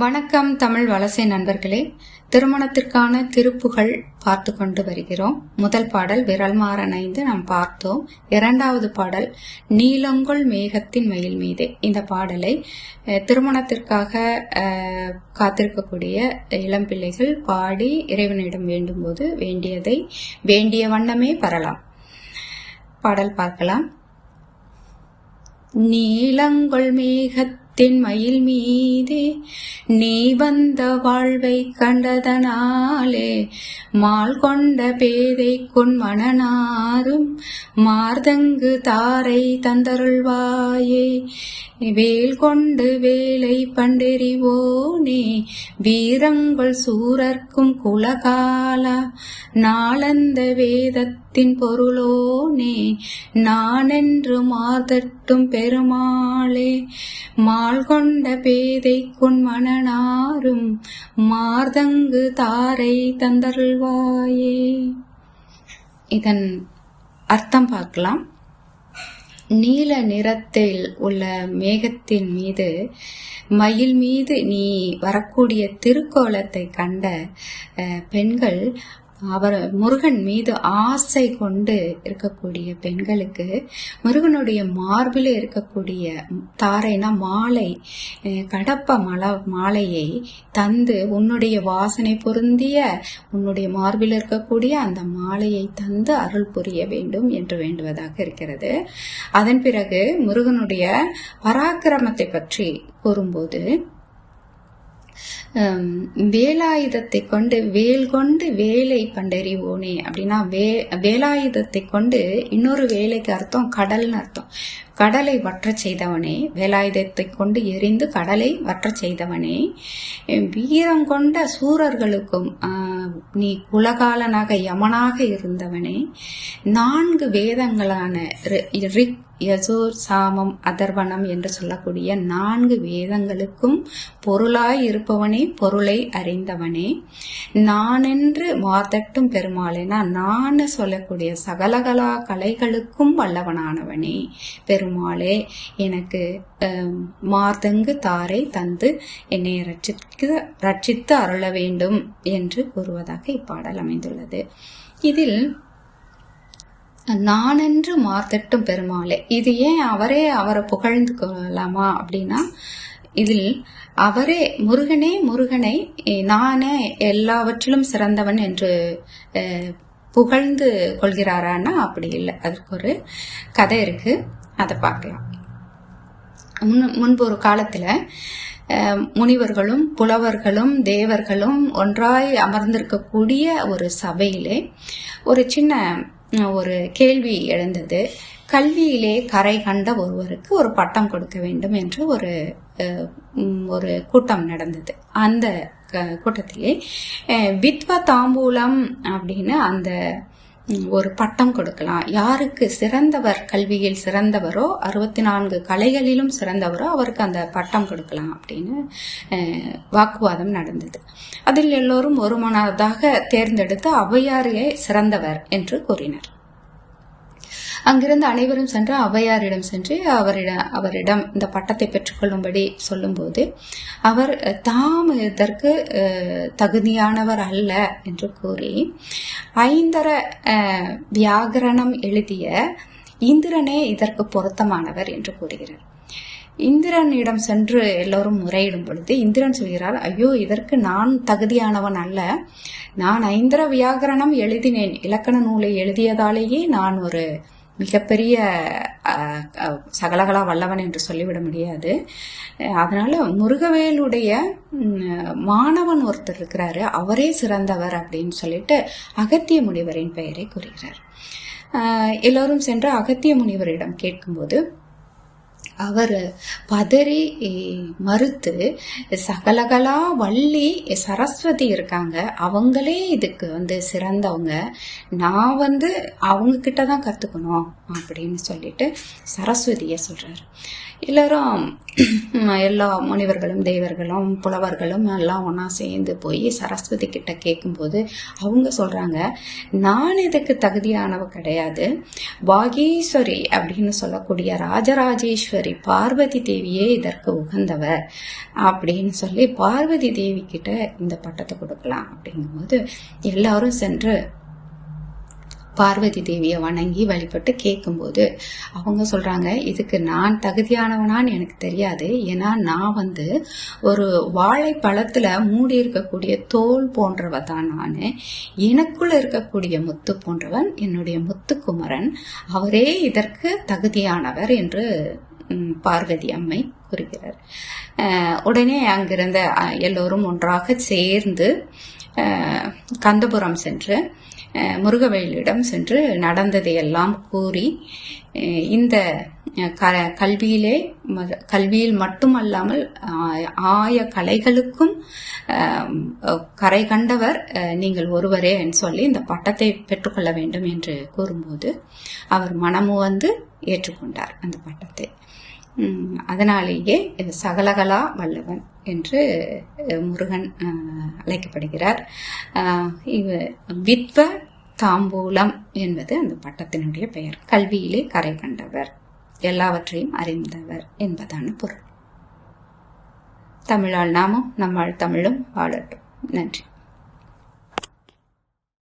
வணக்கம் தமிழ் வலசை நண்பர்களே. திருமணத்திற்கான திருப்புகள் பார்த்து கொண்டு வருகிறோம். முதல் பாடல் விரல் மாறணைந்து நாம் பார்த்தோம். இரண்டாவது பாடல் நீலங்கொள் மேகத்தின் மயில் மீதே. இந்த பாடலை திருமணத்திற்காக காத்திருக்கக்கூடிய இளம் பிள்ளைகள் பாடி இறைவனிடம் வேண்டும்போது வேண்டியதை வேண்டிய வண்ணமே பெறலாம். பாடல் பார்க்கலாம். நீலங்கொள் மேகத் மயில் மீதே நீ வந்த வாழ்வை கண்டதனாலே மால் கொண்ட பேதை கொன் மணனாரும் மார்தங்கு தாரை தந்தருள்வாயே. வேல் கொண்டு வேலை பண்டெறிவோனே வீரங்கள் சூரர்க்கும் குலகாலா நாளந்த வேதத்தின் பொருளோனே நானென்று மாதட்டும் பெருமாளே மா மால் கொண்ட பேதை மணனாரும் மார்தங்கு தாரை தந்தருள்வாயே. இதன் அர்த்தம் பார்க்கலாம். நீல நிறத்தில் உள்ள மேகத்தின் மீது மயில் மீது நீ வரக்கூடிய திருக்கோலத்தை கண்ட பெண்கள் அவர் முருகன் மீது ஆசை கொண்டு இருக்கக்கூடிய பெண்களுக்கு முருகனுடைய மார்பில் இருக்கக்கூடிய தாரைனா மாலை கடப்ப மல மாலையை தந்து உன்னுடைய வாசனை பொருந்திய உன்னுடைய மார்பில் இருக்கக்கூடிய அந்த மாலையை தந்து அருள் புரிய வேண்டும் என்று வேண்டுவதாக இருக்கிறது. அதன் பிறகு முருகனுடைய பராக்கிரமத்தை பற்றி கூறும்போது வேலாயுதத்தை கொண்டு வேல் கொண்டு வேலை பண்டறிவோனே அப்படின்னா வே வேலாயுதத்தை கொண்டு இன்னொரு வேலைக்கு அர்த்தம் கடல்னு அர்த்தம். கடலை வற்றச் செய்தவனே வேலாயுதத்தை கொண்டு எரிந்து கடலை வற்றச் செய்தவனே வீரம் கொண்ட சூரர்களுக்கும் நீ குலகாலனாக யமனாக இருந்தவனே நான்கு வேதங்களான ரி- ரிக் யசோர் சாமம் அதர்வனம் என்று சொல்லக்கூடிய நான்கு வேதங்களுக்கும் பொருளாய் இருப்பவனே பொருளை அறிந்தவனே. நான் என்று மாதட்டும் பெருமாளேனா நான் சொல்லக்கூடிய சகலகலா கலைகளுக்கும் வல்லவனானவனே. பெருமாளே எனக்கு மாதங்கு தாரை தந்து என்னை ரட்சிக்க ரட்சித்து அருள வேண்டும் என்று கூறுவதாக இப்பாடல் அமைந்துள்ளது. இதில் நானென்று மார்த்தட்டும் பெருமாளே இது ஏன் அவரே அவரை புகழ்ந்து கொள்ளலாமா? அப்படின்னா இதில் அவரே முருகனே முருகனை நானே எல்லாவற்றிலும் சிறந்தவன் என்று புகழ்ந்து கொள்கிறாரான்னா? அப்படி இல்லை. அதற்கு ஒரு கதை இருக்கு. அதை பார்க்கலாம். முன் முன்பு ஒரு காலத்தில் முனிவர்களும் புலவர்களும் தேவர்களும் ஒன்றாய் அமர்ந்திருக்கக்கூடிய ஒரு சபையிலே ஒரு சின்ன ஒரு கேள்வி எழுந்தது. கல்வியிலே கரை கண்ட ஒருவருக்கு ஒரு பட்டம் கொடுக்க வேண்டும் என்று ஒரு ஒரு கூட்டம் நடந்தது. அந்த க- கூட்டத்திலே வித்வ தாம்பூலம் அப்படின்னு அந்த ஒரு பட்டம் கொடுக்கலாம். யாருக்கு சிறந்தவர் கல்வியில் சிறந்தவரோ அறுபத்தி நான்கு கலைகளிலும் சிறந்தவரோ அவருக்கு அந்த பட்டம் கொடுக்கலாம் அப்படின்னு வாக்குவாதம் நடந்தது. அதில் எல்லோரும் ஒருமனதாக தேர்ந்தெடுத்து ஔவையாரையே சிறந்தவர் என்று கூறினர். அங்கிருந்து அனைவரும் சென்று ஔவையாரிடம் சென்று அவரிடம் அவரிடம் இந்த பட்டத்தை பெற்றுக்கொள்ளும்படி சொல்லும்போது அவர் தாம் இதற்கு தகுதியானவர் அல்ல என்று கூறி ஐந்தர வியாகரணம் எழுதிய இந்திரனே இதற்கு பொருத்தமானவர் என்று கூறுகிறார். இந்திரனிடம் சென்று எல்லோரும் முறையிடும் பொழுது இந்திரன் சொல்கிறார் ஐயோ இதற்கு நான் தகுதியானவன் அல்ல. நான் ஐந்திர வியாகரணம் எழுதினேன். இலக்கண நூலை எழுதியதாலேயே நான் ஒரு மிகப்பெரிய சகலகலா வல்லவன் என்று சொல்லிவிட முடியாது. அதனால முருகவேலுடைய மாணவன் ஒருத்தர் இருக்கிறாரு. அவரே சிறந்தவர் அப்படின்னு சொல்லிட்டு அகத்திய முனிவரின் பெயரை கூறுகிறார். எல்லோரும் சென்று அகத்திய முனிவரிடம் கேட்கும்போது அவர் பதறி மறுத்து சகலகலா வள்ளி சரஸ்வதி இருக்காங்க. அவங்களே இதுக்கு வந்து சிறந்தவங்க. நான் வந்து அவங்க கிட்ட தான் கற்றுக்கணும் அப்படின்னு சொல்லிட்டு சரஸ்வதியை சொல்கிறார் எல்லாரும் எல்லா முனிவர்களும் தேவர்களும் புலவர்களும் எல்லாம் ஒன்றா சேர்ந்து போய் சரஸ்வதி கிட்ட கேட்கும்போது அவங்க சொல்கிறாங்க நான் இதுக்கு தகுதியானவ கிடையாது. பாகீஸ்வரி அப்படின்னு சொல்லக்கூடிய ராஜராஜேஸ்வரி பரமேஸ்வரி பார்வதி தேவியே இதற்கு உகந்தவர் அப்படின்னு சொல்லி பார்வதி தேவி கிட்ட இந்த பட்டத்தை கொடுக்கலாம் அப்படிங்கும்போது எல்லாரும் சென்று பார்வதி தேவியை வணங்கி வழிபட்டு கேட்கும்போது அவங்க சொல்கிறாங்க இதுக்கு நான் தகுதியானவனான்னு எனக்கு தெரியாது. ஏன்னா நான் வந்து ஒரு வாழைப்பழத்தில் மூடி இருக்கக்கூடிய தோல் போன்றவ தான் நான். எனக்குள்ளே இருக்கக்கூடிய முத்து போன்றவன் என்னுடைய முத்துக்குமரன். அவரே இதற்கு தகுதியானவர் என்று பார்வதி அம்மை கூறுகிறார். உடனே அங்கிருந்த எல்லோரும் ஒன்றாக சேர்ந்து கந்தபுரம் சென்று முருகவேலிடம் சென்று நடந்ததையெல்லாம் கூறி இந்த க- கல்வியிலே ம- கல்வியில் மட்டுமல்லாமல் ஆய- ஆய கலைகளுக்கும் கரை கண்டவர் நீங்கள் ஒருவரே என்று சொல்லி இந்த பட்டத்தை பெற்றுக்கொள்ள வேண்டும் என்று கூறும்போது அவர் மனமு வந்து ஏற்றுக்கொண்டார் அந்த பட்டத்தை. அதனாலேயே இது சகலகலா வல்லவன் என்று முருகன் அழைக்கப்படுகிறார். இவ வித்வ தாம்பூலம் என்பது அந்த பட்டத்தினுடைய பெயர். கல்வியிலே கரை கண்டவர் எல்லாவற்றையும் அறிந்தவர் என்பதான பொருள். தமிழால் நாமும் நம்மால் தமிழும் வாழட்டும். நன்றி.